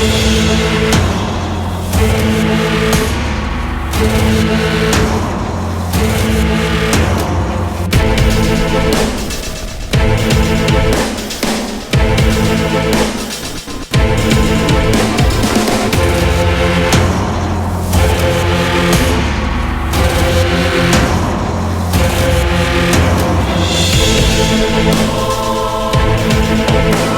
We'll be right.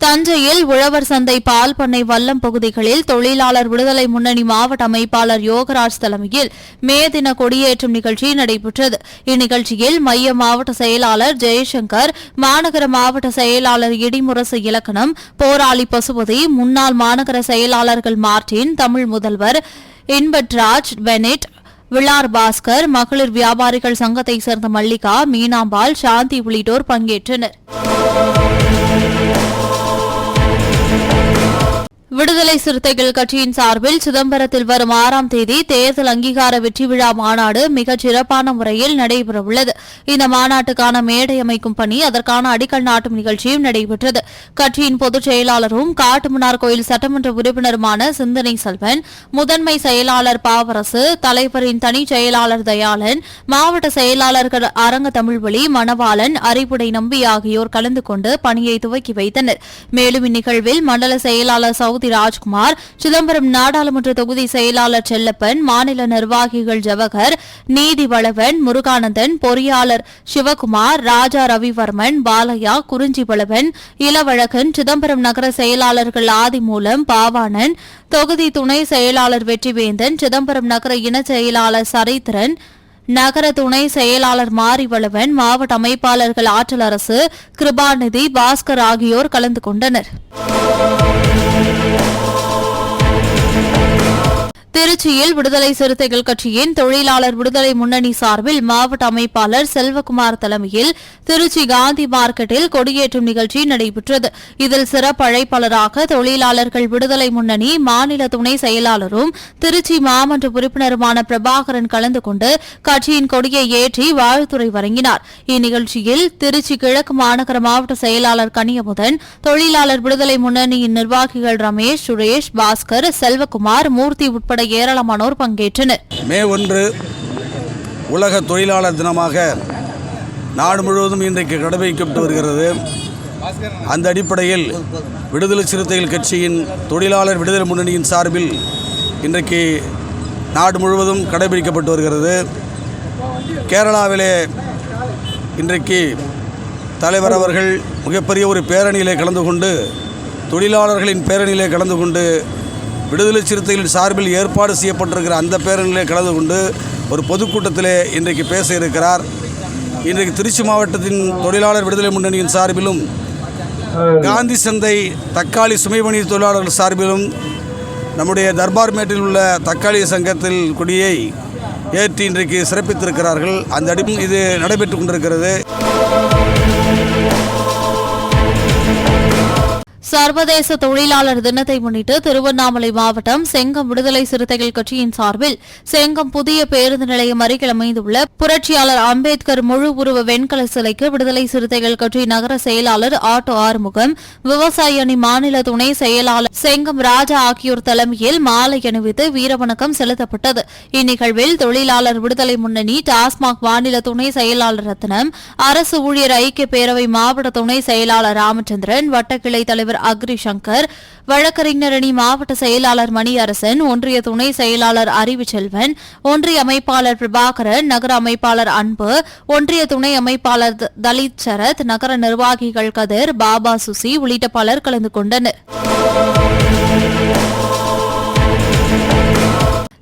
தஞ்சையில் உழவர் சந்தை பால் பண்ணை வல்லம் பகுதிகளில் தொழிலாளர் விடுதலை முன்னணி மாவட்ட அமைப்பாளர் யோகராஜ் தலைமையில் மே தின கொடியேற்றும் நிகழ்ச்சி நடைபெற்றது. இந்நிகழ்ச்சியில் மைய மாவட்ட செயலாளர் ஜெயசங்கர் மாநகர மாவட்ட செயலாளர் இடிமுரசு இலக்கணம் போராளி பசுபதி முன்னாள் மாநகர செயலாளர்கள் மார்டின் தமிழ் முதல்வர் இன்பட்ராஜ் பெனெட் விழார் பாஸ்கர் மகளிர் வியாபாரிகள் சங்கத்தைச் சேர்ந்த மல்லிகா மீனாம்பாள் சாந்தி உள்ளிட்டோர் பங்கேற்றனர். விடுதலை சிறுத்தைகள் கட்சியின் சார்பில் சிதம்பரத்தில் வரும் ஆறாம் தேதி தேர்தல் அங்கீகார வெற்றி விழா மாநாடு மிகச் சிறப்பான முறையில் நடைபெறவுள்ளது. இந்த மாநாட்டுக்கான மேடை அமைக்கும் பணி அதற்கான அடிக்கல் நாட்டும் நிகழ்ச்சியும் நடைபெற்றது. கட்சியின் பொதுச் செயலாளரும் காட்டுமன்னார் கோயில் சட்டமன்ற உறுப்பினருமான சிந்தனை செல்வன் முதன்மை செயலாளர் பாவரசு தலைவரின் தனி செயலாளர் தயாளன் மாவட்ட செயலாளர்கள் அரங்க தமிழ்வழி மணவாளன் அறிவுடை நம்பி ஆகியோர் கலந்து கொண்டு பணியை துவக்கி வைத்தனர். மேலும் இந்நிகழ்வில் மண்டல செயலாளர் சவுத் ராஜ்குமார் சிதம்பரம் நாடாளுமன்ற தொகுதி செயலாளர் செல்லப்பன் மாநில நிர்வாகிகள் ஜவஹர் நீதி வளவன் முருகானந்தன் பொறியாளர் சிவகுமார் ராஜா ரவிவர்மன் பாலையா குறிஞ்சி வளவன் இளவழகன் சிதம்பரம் நகர செயலாளர்கள் ஆதிமூலம் பாவாணன் தொகுதி துணை செயலாளர் வெற்றிவேந்தன் சிதம்பரம் நகர இன செயலாளர் சரித்திரன் நகர துணை செயலாளர் மாரிவளவன் மாவட்ட அமைப்பாளர்கள் ஆற்றல் அரசு கிருபாநிதி பாஸ்கர் ஆகியோர் கலந்து கொண்டனர். திருச்சியில் விடுதலை சிறுத்தைகள் கட்சியின் தொழிலாளர் விடுதலை முன்னணி சார்பில் மாவட்ட அமைப்பாளர் செல்வகுமார் தலைமையில் திருச்சி காந்தி மார்க்கெட்டில் கொடியேற்றும் நிகழ்ச்சி நடைபெற்றது. இதில் சிறப்பு அழைப்பாளராக தொழிலாளர்கள் விடுதலை முன்னணி மாநில துணை செயலாளரும் திருச்சி மாமன்ற உறுப்பினருமான பிரபாகரன் கலந்து கொண்டு கட்சியின் கொடியை ஏற்றி வாழ்த்துறை வழங்கினார். இந்நிகழ்ச்சியில் திருச்சி கிழக்கு மாநகர மாவட்ட செயலாளர் கனியமுதன் தொழிலாளர் விடுதலை முன்னணியின் நிர்வாகிகள் ரமேஷ் சுரேஷ் பாஸ்கர் செல்வகுமார் மூர்த்தி உட்பட ஏராளமானோர் பங்கேற்றனர். மே ஒன்று உலக தொழிலாளர் தினமாக நாடு முழுவதும் இன்றைக்கு கடைபிடிக்கப்பட்டு வருகிறது. அந்த அடிப்படையில் விடுதலை சிறுத்தைகள் கட்சியின் தொழிலாளர் விடுதலை முன்னணியின் சார்பில் இன்றைக்கு நாடு முழுவதும் கடைபிடிக்கப்பட்டு வருகிறது. கேரளாவிலே இன்றைக்கு தலைவர் அவர்கள் மிகப்பெரிய ஒரு பேரணியிலே கலந்து கொண்டு தொழிலாளர்களின் பேரணியிலே கலந்து கொண்டு விடுதலை சிறுத்தைகளின் சார்பில் ஏற்பாடு செய்யப்பட்டிருக்கிற அந்த பேரணியிலே கலந்து கொண்டு ஒரு பொதுக்கூட்டத்திலே இன்றைக்கு பேச இருக்கிறார். இன்றைக்கு திருச்சி மாவட்டத்தின் தொழிலாளர் விடுதலை முன்னணியின் சார்பிலும் காந்தி சந்தை தக்காளி சுமைபணி தொழிலாளர்கள் சார்பிலும் நம்முடைய தர்பார் மேட்டில் உள்ள தக்காளி சங்கத்தில் கொடியை ஏற்றி இன்றைக்கு சிறப்பித்திருக்கிறார்கள். அந்த அடி இது நடைபெற்று கொண்டிருக்கிறது. சர்வதேச தொழிலாளர் தினத்தை முன்னிட்டு திருவண்ணாமலை மாவட்டம் செங்கம் விடுதலை சிறுத்தைகள் கட்சியின் சார்பில் செங்கம் புதிய பேருந்து நிலையம் அருகில் அமைந்துள்ள புரட்சியாளர் அம்பேத்கர் முழு உருவ வெண்கல சிலைக்கு விடுதலை சிறுத்தைகள் கட்சி நகர செயலாளர் ஆட்டோ ஆறுமுகம் விவசாய அணி மாநில துணை செயலாளர் செங்கம் ராஜா ஆகியோர் தலைமையில் மாலை அணிவித்து வீரவணக்கம் செலுத்தப்பட்டது. இந்நிகழ்வில் தொழிலாளர் விடுதலை முன்னணி டாஸ்மாக் மாநில துணை செயலாளர் ரத்னம் அரசு ஊழியர் ஐக்கிய பேரவை மாவட்ட துணை செயலாளர் ராமச்சந்திரன் வட்டக்கிளை தலைவர் அக்ரி சங்கர் வழக்கறிஞரணி மாவட்ட செயலாளர் மணியரசன் ஒன்றிய துணை செயலாளர் அறிவுச்செல்வன் ஒன்றிய அமைப்பாளர் பிரபாகரன் நகர அமைப்பாளர் அன்பு ஒன்றிய துணை அமைப்பாளர் தலித் சரத் நகர நிர்வாகிகள் கதிர் பாபா சுசி உள்ளிட்ட பலர் கலந்து கொண்டனர்.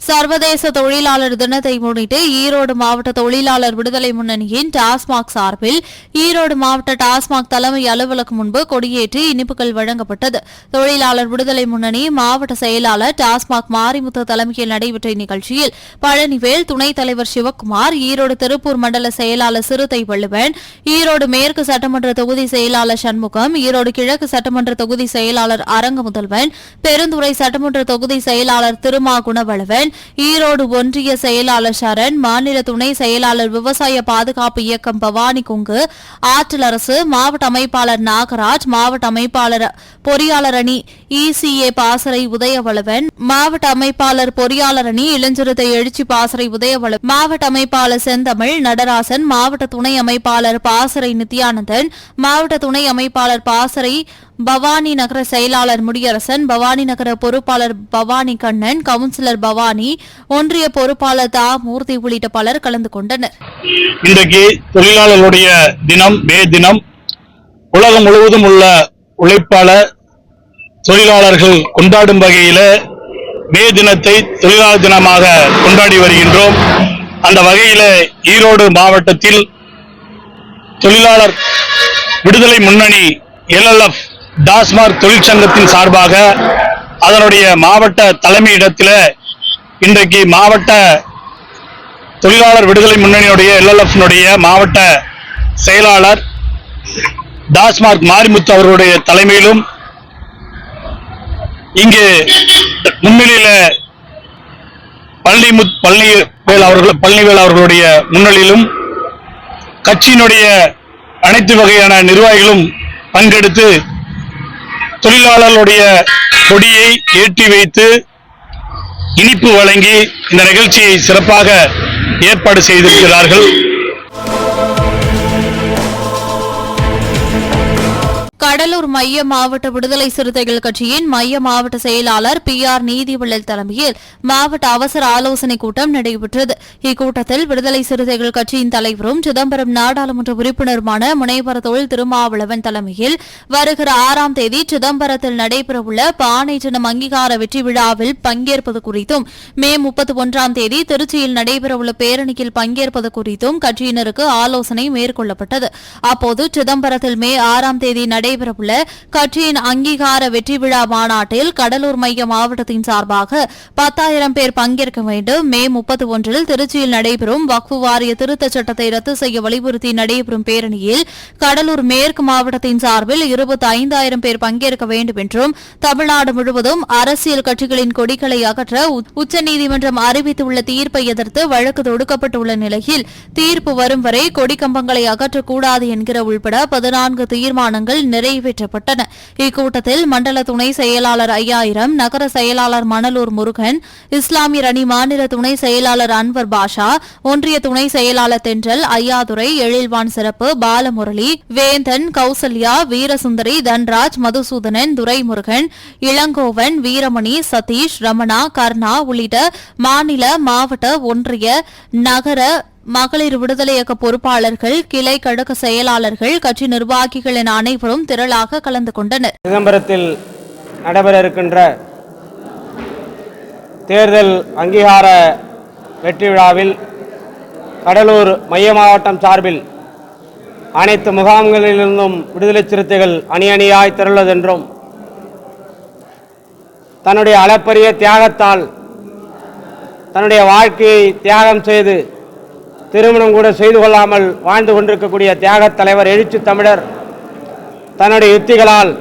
சர்வதேச தொழிலாளர் தினத்தை முன்னிட்டு ஈரோடு மாவட்ட தொழிலாளர் விடுதலை முன்னணியின் டாஸ்மாக் சார்பில் ஈரோடு மாவட்ட டாஸ்மாக் தலைமை அலுவலகம் முன்பு கொடியேற்றி இனிப்புகள் வழங்கப்பட்டது. தொழிலாளர் விடுதலை முன்னணி மாவட்ட செயலாளர் டாஸ்மாக் மாரிமுத்து தலைமையில் நடைபெற்ற இந்நிகழ்ச்சியில் பழனிவேல் துணைத் தலைவர் சிவக்குமார் ஈரோடு திருப்பூர் மண்டல செயலாளர் சிறுத்தை வள்ளுவன் ஈரோடு மேற்கு சட்டமன்ற தொகுதி செயலாளர் சண்முகம் ஈரோடு கிழக்கு சட்டமன்ற தொகுதி செயலாளர் அரங்க முதல்வன் பெருந்துறை சட்டமன்ற தொகுதி செயலாளர் திருமா குணவளவன் ஈரோடு ஒன்றிய செயலாளர் சரண் மாநில துணை செயலாளர் விவசாய பாதுகாப்பு இயக்கம் பவானி குங்கு ஆற்றல் அரசு மாவட்ட அமைப்பாளர் நாகராஜ் மாவட்ட அமைப்பாளர் பொறியாளர் அணி இசிஏ பாசறை உதயவளவன் மாவட்ட அமைப்பாளர் பொறியாளர் அணி இளஞ்சிறுத்தை எழுச்சி பாசறை உதயவளவன் மாவட்ட அமைப்பாளர் செந்தமிழ் நடராசன் மாவட்ட துணை அமைப்பாளர் பாசறை நித்யானந்தன் மாவட்ட துணை அமைப்பாளர் பாசறை பவானி நகர செயலாளர் முடியரசன் பவானி நகர பொறுப்பாளர் பவானி கண்ணன் கவுன்சிலர் பவானி ஒன்றிய பொறுப்பாளர் தா. மூர்த்தி உள்ளிட்ட பலர் கலந்து கொண்டனர். இன்றைக்கு தொழிலாளர்களுடைய தினம் மே தினம் உலகம் முழுவதும் உள்ள உழைப்பாளர் தொழிலாளர்கள் கொண்டாடும் வகையில மே தினத்தை தொழிலாளர் தினமாக கொண்டாடி வருகின்றோம். அந்த வகையில ஈரோடு மாவட்டத்தில் தொழிலாளர் விடுதலை முன்னணி எல்எல்எஃப் டாஸ்மார்க் தொழிற்சங்கத்தின் சார்பாக அதனுடைய மாவட்ட தலைமையிடத்தில் இன்றைக்கு மாவட்ட தொழிலாளர் விடுதலை முன்னணியுடைய எல்எல்எஃப்னுடைய மாவட்ட செயலாளர் டாஸ்மார்க் மாரிமுத்து அவர்களுடைய தலைமையிலும் இங்கு முன்னிலையில பழனிமுத் பழனிவேல் அவர்கள் பழனிவேல் அவர்களுடைய முன்னிலையிலும் கட்சியினுடைய அனைத்து வகையான நிர்வாகிகளும் பங்கெடுத்து தொழிலாளர்களுடைய கொடியை ஏற்றி வைத்து இனிப்பு வழங்கி இந்த நிகழ்ச்சியை சிறப்பாக ஏற்பாடு செய்திருக்கிறார்கள். கடலூர் மைய மாவட்ட விடுதலை சிறுத்தைகள் கட்சியின் மைய மாவட்ட செயலாளர் பி ஆர் நீதிவள்ளல் தலைமையில் மாவட்ட அவசர ஆலோசனைக் கூட்டம் நடைபெற்றது. இக்கூட்டத்தில் விடுதலை சிறுத்தைகள் கட்சியின் தலைவரும் சிதம்பரம் நாடாளுமன்ற உறுப்பினருமான முனைவர் தொழில் திருமாவளவன் தலைமையில் வருகிற ஆறாம் தேதி சிதம்பரத்தில் நடைபெறவுள்ள பானை சின்னம் அங்கீகார வெற்றி விழாவில் பங்கேற்பது குறித்தும் மே முப்பத்தி ஒன்றாம் தேதி திருச்சியில் நடைபெறவுள்ள பேரணியில் பங்கேற்பது குறித்தும் கட்சியினருக்கு ஆலோசனை மேற்கொள்ளப்பட்டது. அப்போது சிதம்பரத்தில் மே ஆறாம் தேதி நடை நடைபெறவுள்ள கட்சியின் அங்கீகார வெற்றி விழா மாநாட்டில் கடலூர் மைய மாவட்டத்தின் சார்பாக பத்தாயிரம் பேர் பங்கேற்க வேண்டும். மே முப்பத்தி ஒன்றில் திருச்சியில் நடைபெறும் வக்ஃபு வாரிய திருத்தச் சட்டத்தை ரத்து செய்ய வலியுறுத்தி நடைபெறும் பேரணியில் கடலூர் மேற்கு மாவட்டத்தின் சார்பில் இருபத்தி ஐந்தாயிரம் பேர் பங்கேற்க வேண்டும் என்றும் தமிழ்நாடு முழுவதும் அரசியல் கட்சிகளின் கொடிகளை அகற்ற உச்சநீதிமன்றம் அறிவித்துள்ள தீர்ப்பை எதிர்த்து வழக்கு தொடுக்கப்பட்டுள்ள நிலையில் தீர்ப்பு வரும் வரை கொடி கம்பங்களை அகற்றக்கூடாது என்கிற உள்பட பதினான்கு தீர்மானங்கள் நிறைவேற்றப்பட்டன. இக்கூட்டத்தில் மண்டல துணை செயலாளர் ஐயாயிரம் நகர செயலாளர் மணலூர் முருகன் இஸ்லாமியர் அணி மாநில துணை செயலாளர் அன்வர் பாஷா ஒன்றிய துணை செயலாளர் தென்றல் ஐயாதுரை எழில்வான் சிறப்பு பாலமுரளி வேந்தன் கௌசல்யா வீரசுந்தரி தன்ராஜ் மதுசூதனன் துரைமுருகன் இளங்கோவன் வீரமணி சதீஷ் ரமணா கர்ணா உள்ளிட்ட மாநில மாவட்ட ஒன்றிய நகர மகளிர் விடுதலை இயக்க பொறுப்பாளர்கள் கிளை கழக செயலாளர்கள் கட்சி நிர்வாகிகள் என அனைவரும் திரளாக கலந்து கொண்டனர். சிதம்பரத்தில் நடைபெற இருக்கின்ற தேர்தல் அங்கீகார வெற்றி விழாவில் கடலூர் மைய மாவட்டம் சார்பில் அனைத்து முகாம்களிலிருந்தும் விடுதலை சிறுத்தைகள் அணி அணியாய் திரள்வதென்றும் தன்னுடைய அளப்பரிய தியாகத்தால் தன்னுடைய வாழ்க்கையை தியாகம் செய்து திருமணம் கூட செய்து கொள்ளாமல் வாழ்ந்து கொண்டிருக்கக்கூடிய தியாகத் தலைவர் எழுச்சி தமிழர் தன்னுடைய யுத்திகளால்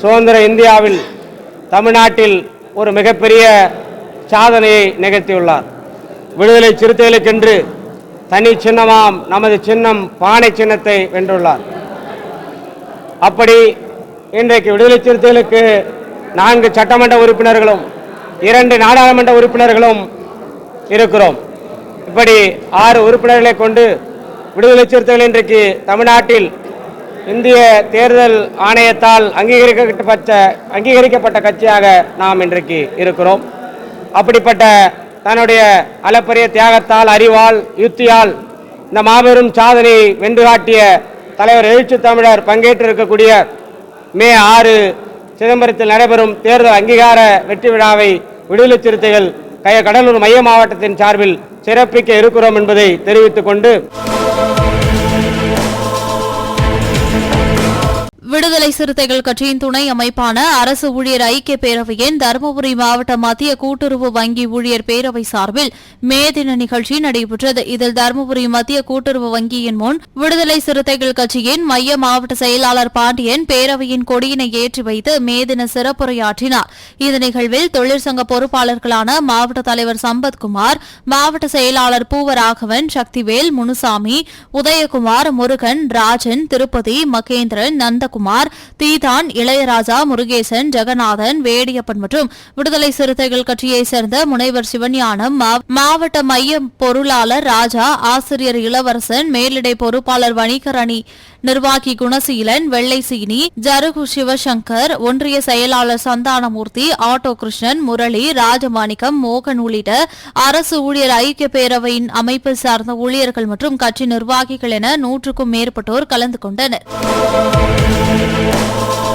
சுதந்திர இந்தியாவில் தமிழ்நாட்டில் ஒரு மிகப்பெரிய சாதனையை நிகழ்த்தியுள்ளார். விடுதலை சிறுத்தைகளுக்கென்று தனி சின்னமாம் நமது சின்னம் பானை சின்னத்தை வென்றுள்ளார். அப்படி இன்றைக்கு விடுதலை சிறுத்தைகளுக்கு நான்கு சட்டமன்ற உறுப்பினர்களும் இரண்டு நாடாளுமன்ற உறுப்பினர்களும் இருக்கிறோம். இப்படி ஆறு உறுப்பினர்களை கொண்டு விடுதலை சிறுத்தைகள் இன்றைக்கு தமிழ்நாட்டில் இந்திய தேர்தல் ஆணையத்தால் அங்கீகரிக்கப்பட்ட அங்கீகரிக்கப்பட்ட கட்சியாக நாம் இன்றைக்கு இருக்கிறோம். அப்படிப்பட்ட தன்னுடைய அளப்பரிய தியாகத்தால் அறிவால் யுத்தியால் இந்த மாபெரும் சாதனையை வென்று காட்டிய தலைவர் எழுச்சி தமிழர் பங்கேற்றிருக்கக்கூடிய மே ஆறு சிதம்பரத்தில் நடைபெறும் தேர்தல் அங்கீகார வெற்றி விழாவை விடுதலை சிறுத்தைகள் கடலூர் மைய மாவட்டத்தின் சார்பில் சிறப்பிக்க இருக்கிறோம் என்பதை தெரிவித்துக் கொண்டு விடுதலை சிறுத்தைகள் கட்சியின் துணை அமைப்பான அரசு ஊழியர் ஐக்கிய பேரவையின் தருமபுரி மாவட்ட மத்திய கூட்டுறவு வங்கி ஊழியர் பேரவை சார்பில் மே தின நிகழ்ச்சி நடைபெற்றது. இதில் தருமபுரி மத்திய கூட்டுறவு வங்கியின் முன் விடுதலை சிறுத்தைகள் கட்சியின் மைய மாவட்ட செயலாளர் பாண்டியன் பேரவையின் கொடியினை ஏற்றி வைத்து மே தின சிறப்புரையாற்றினார். இந்த நிகழ்வில் தொழிற்சங்க பொறுப்பாளர்களான மாவட்ட தலைவர் சம்பத்குமார் மாவட்ட செயலாளர் பூவராகவன் சக்திவேல் முனுசாமி உதயகுமார் முருகன் ராஜன் திருப்பதி மகேந்திரன் நந்தகுமார் தீதான் இளையராஜா முருகேசன் ஜெகநாதன் வேடியப்பன் மற்றும் விடுதலை சிறுத்தைகள் கட்சியைச் சேர்ந்த முனைவர் சிவஞானம் மாவட்ட மைய பொருளாளர் ராஜா ஆசிரியர் இளவரசன் மேலிடை பொறுப்பாளர் வணிகரணி நிர்வாகி குணசீலன் வெள்ளை சீனி ஜருகு சிவசங்கர் ஒன்றிய செயலாளர் சந்தானமூர்த்தி ஆட்டோ கிருஷ்ணன் முரளி ராஜமாணிக்கம் மோகன் உள்ளிட்ட அரசு ஊழியர் ஐக்கிய பேரவையின் அமைப்பை சார்ந்த ஊழியர்கள் மற்றும் கட்சி நிர்வாகிகள் என நூற்றுக்கும் மேற்பட்டோர் கலந்து கொண்டனர். Thank you.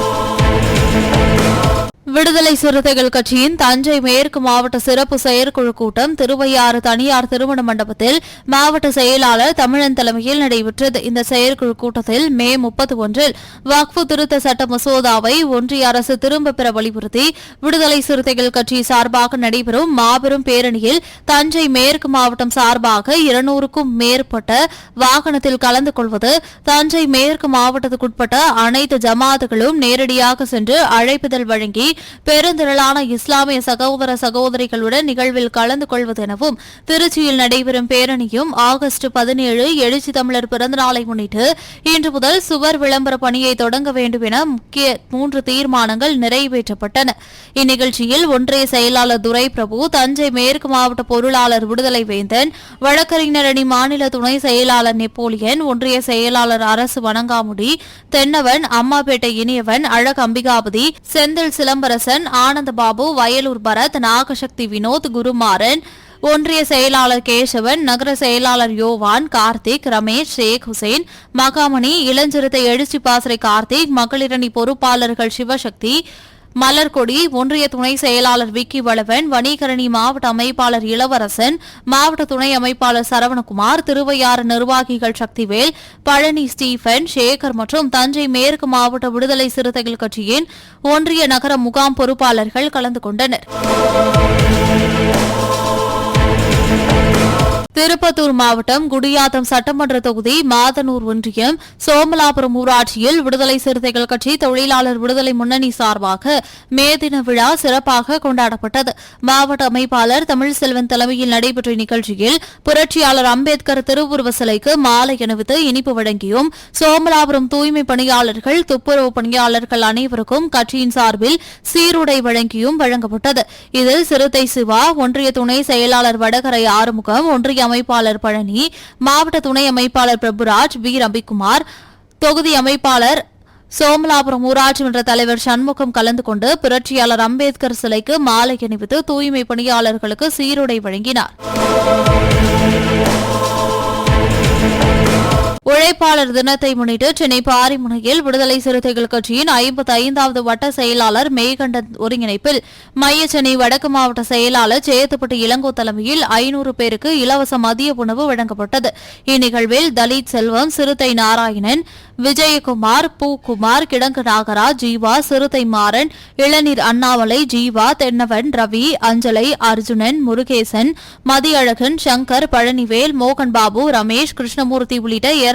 விடுதலை சிறுத்தைகள் கட்சியின் தஞ்சை மேற்கு மாவட்ட சிறப்பு செயற்குழு கூட்டம் திருவையாறு தனியார் திருமண மண்டபத்தில் மாவட்ட செயலாளர் தமிழன் தலைமையில் நடைபெற்றது. இந்த செயற்குழு கூட்டத்தில் மே முப்பத்தி ஒன்றில் வக்ஃபு திருத்த சட்ட மசோதாவை ஒன்றிய அரசு திரும்பப் பெற வலியுறுத்தி விடுதலை சிறுத்தைகள் கட்சி சார்பாக நடைபெறும் மாபெரும் பேரணியில் தஞ்சை மேற்கு மாவட்டம் சார்பாக இருநூறுக்கும் மேற்பட்ட வாகனத்தில் கலந்து கொள்வது தஞ்சை மேற்கு மாவட்டத்துக்குட்பட்ட அனைத்து ஜமாத்துகளும் நேரடியாக சென்று அழைப்புதல் வழங்கி பெருந்திரளான இஸ்லாமிய சகோதர சகோதரிகளுடன் நிகழ்வில் கலந்து கொள்வது எனவும் திருச்சியில் நடைபெறும் பேரணியும் ஆகஸ்ட் பதினேழு எழுச்சி தமிழர் பிறந்தநாளை முன்னிட்டு இன்று முதல் சுவர் விளம்பர பணியை தொடங்க வேண்டும் என முக்கிய மூன்று தீர்மானங்கள் நிறைவேற்றப்பட்டன. இந்நிகழ்ச்சியில் ஒன்றிய செயலாளர் துரை பிரபு தஞ்சை மேற்கு மாவட்ட பொருளாளர் விடுதலை வேந்தன் வழக்கறிஞர் அணி மாநில துணை செயலாளர் நெப்போலியன் ஒன்றிய செயலாளர் அரசு வணங்காமுடி தென்னவன் அம்மாபேட்டை இனியவன் அழகம்பிகாபதி செந்தில் செந்தில் சிலம்பரசன் ஆனந்தபாபு வயலூர் பரத் நாகசக்தி வினோத் குருமாறன் ஒன்றிய செயலாளர் கேசவன் நகர செயலாளர் யோவான் கார்த்திக் ரமேஷ் ஷேக் ஹுசேன் மகாமணி இளஞ்சிறுத்தை எழுச்சி பாசறை கார்த்திக் மகளிரணி பொறுப்பாளர்கள் சிவசக்தி மலர்கொடி ஒன்றிய துணை செயலாளர் விக்கி வளவன் வணிகரணி மாவட்ட அமைப்பாளர் இளவரசன் மாவட்ட துணை அமைப்பாளர் சரவணகுமார் திருவையாறு நிர்வாகிகள் சக்திவேல் பழனி ஸ்டீபன் சேகர் மற்றும் தஞ்சை மேற்கு மாவட்ட விடுதலை சிறுத்தைகள் கட்சியின் ஒன்றிய நகர முகாம் பொறுப்பாளர்கள் கலந்து கொண்டனர். திருப்பத்தூர் மாவட்டம் குடியாத்தம் சட்டமன்ற தொகுதி மாதனூர் ஒன்றியம் சோமலாபுரம் ஊராட்சியில் விடுதலை சிறுத்தைகள் கட்சி தொழிலாளர் விடுதலை முன்னணி சார்பாக மே தின விழா சிறப்பாக கொண்டாடப்பட்டது. மாவட்ட அமைப்பாளர் தமிழ்செல்வன் தலைமையில் நடைபெற்ற நிகழ்ச்சியில் புரட்சியாளர் அம்பேத்கர் திருவுருவ சிலைக்கு மாலை அணிவித்து இனிப்பு வழங்கியும் சோமலாபுரம் தூய்மை பணியாளர்கள் துப்புரவு பணியாளர்கள் அனைவருக்கும் கட்சியின் சார்பில் சீருடை வழங்கியும் வழங்கப்பட்டது. இதில் சிறுத்தை சிவா ஒன்றிய துணை செயலாளர் வடகரை ஆறுமுகம் ஒன்றிய அமைப்பாளர் பழனி மாவட்ட துணை அமைப்பாளர் பிரபுராஜ் வி. ரவிக்குமார் தொகுதி அமைப்பாளர் சோமலாபுரம் ஊராட்சி மன்ற தலைவர் சண்முகம் கலந்து கொண்டு புரட்சியாளர் அம்பேத்கர் சிலைக்கு மாலை அணிவித்து தூய்மை பணியாளர்களுக்கு சீருடை வழங்கினார். உழைப்பாளர் தினத்தை முன்னிட்டு சென்னை பாரிமுனையில் விடுதலை சிறுத்தைகள் கட்சியின் ஐம்பத்தி ஐந்தாவது வட்ட செயலாளர் மேகண்டன் ஒருங்கிணைப்பில் மைய சென்னை வடக்கு மாவட்ட செயலாளர் சேத்துப்பட்டு இளங்கோ தலைமையில் ஐநூறு பேருக்கு இலவச மதிய உணவு வழங்கப்பட்டது. இந்நிகழ்வில் தலித் செல்வம் சிறுத்தை நாராயணன் விஜயகுமார் பூகுமார் கிடங்கு நாகராஜ் ஜீவா சிறுத்தை மாறன் இளநீர் அண்ணாமலை ஜீவா தென்னவன் ரவி அஞ்சலை அர்ஜுனன் முருகேசன் மதியழகன் சங்கர் பழனிவேல் மோகன் பாபு ரமேஷ் கிருஷ்ணமூர்த்தி உள்ளிட்ட